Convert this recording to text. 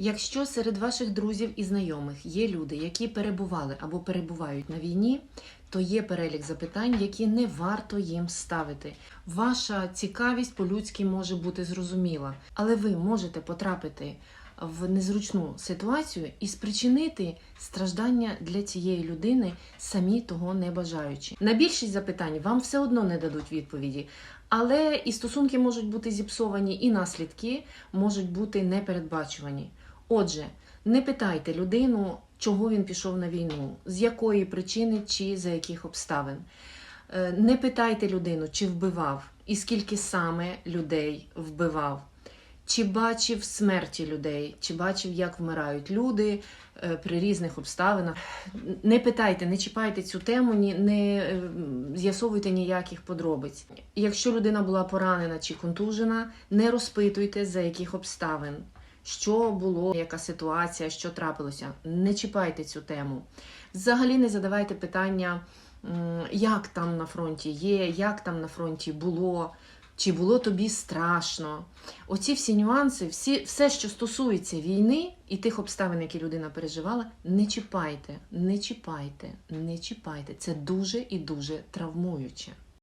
Якщо серед ваших друзів і знайомих є люди, які перебували або перебувають на війні, то є перелік запитань, які не варто їм ставити. Ваша цікавість по-людськи може бути зрозуміла, але ви можете потрапити в незручну ситуацію і спричинити страждання для цієї людини, самі того не бажаючи. На більшість запитань вам все одно не дадуть відповіді, але і стосунки можуть бути зіпсовані, і наслідки можуть бути непередбачувані. Отже, не питайте людину, чого він пішов на війну, з якої причини чи за яких обставин. Е, Не питайте людину, чи вбивав, і скільки саме людей вбивав. Чи бачив смерті людей, чи бачив, як вмирають люди е, при різних обставинах. Не питайте, не чіпайте цю тему, не е, з'ясовуйте ніяких подробиць. Якщо людина була поранена чи контужена, не розпитуйте, за яких обставин, що було, яка ситуація, що трапилося. Не чіпайте цю тему. Взагалі не задавайте питання, як там на фронті є, як там на фронті було. Чи було тобі страшно? Оці всі нюанси, всі, все, що стосується війни і тих обставин, які людина переживала, не чіпайте, не чіпайте, не чіпайте. Це дуже і дуже травмуюче.